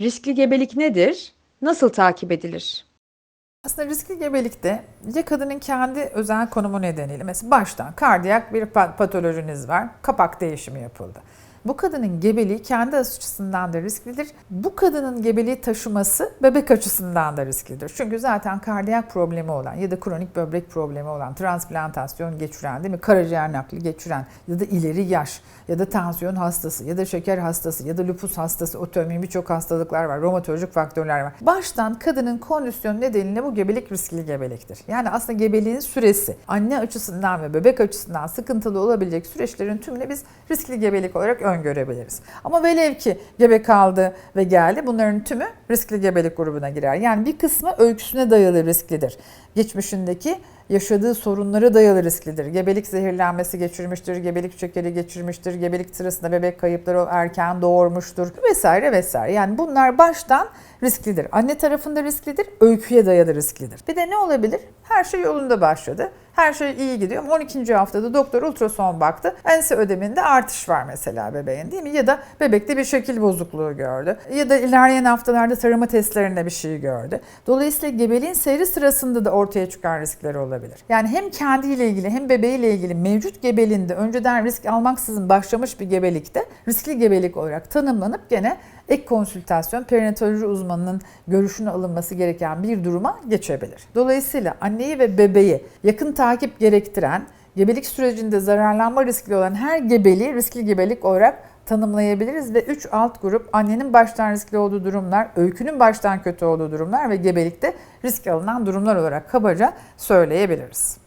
Riskli gebelik nedir? Nasıl takip edilir? Aslında riskli gebelikte ya kadının kendi özel konumu nedeniyle mesela baştan kardiyak bir pa- patolojiniz var, kapak değişimi yapıldı. Bu kadının gebeliği kendi açısından da risklidir. Bu kadının gebeliği taşıması bebek açısından da risklidir. Çünkü zaten kardiyak problemi olan ya da kronik böbrek problemi olan, transplantasyon geçiren değil mi? Karaciğer nakli geçiren ya da ileri yaş ya da tansiyon hastası ya da şeker hastası ya da lupus hastası, otoimmün birçok hastalıklar var, romatolojik faktörler var. Baştan kadının kondisyonu nedeniyle bu gebelik riskli gebeliktir. Yani aslında gebeliğin süresi anne açısından ve bebek açısından sıkıntılı olabilecek süreçlerin tümüne biz riskli gebelik olarak öngörebiliriz. Ama velev ki gebe kaldı ve geldi bunların tümü riskli gebelik grubuna girer. Yani bir kısmı öyküsüne dayalı risklidir. Geçmişindeki yaşadığı sorunlara dayalı risklidir. Gebelik zehirlenmesi geçirmiştir, gebelik şekeri geçirmiştir, gebelik sırasında bebek kayıpları erken doğurmuştur vesaire vesaire. Yani bunlar baştan risklidir. Anne tarafında risklidir, öyküye dayalı risklidir. Bir de ne olabilir? Her şey yolunda başladı. Her şey iyi gidiyor. 12. haftada doktor ultrason baktı. Ense ödeminde artış var mesela bebeğin değil mi? Ya da bebekte bir şekil bozukluğu gördü. Ya da ilerleyen haftalarda tarama testlerinde bir şey gördü. Dolayısıyla gebeliğin seyri sırasında da ortaya çıkan riskleri olabilir. Yani hem kendiyle ilgili hem bebeğiyle ilgili mevcut gebeliğinde önceden risk almaksızın başlamış bir gebelikte riskli gebelik olarak tanımlanıp gene ek konsültasyon perinatoloji uzmanının görüşünü alınması gereken bir duruma geçebilir. Dolayısıyla anneyi ve bebeği yakın takip gerektiren, gebelik sürecinde zararlanma riskli olan her gebeliği riskli gebelik olarak tanımlayabiliriz ve 3 alt grup annenin baştan riskli olduğu durumlar, öykünün baştan kötü olduğu durumlar ve gebelikte risk alınan durumlar olarak kabaca söyleyebiliriz.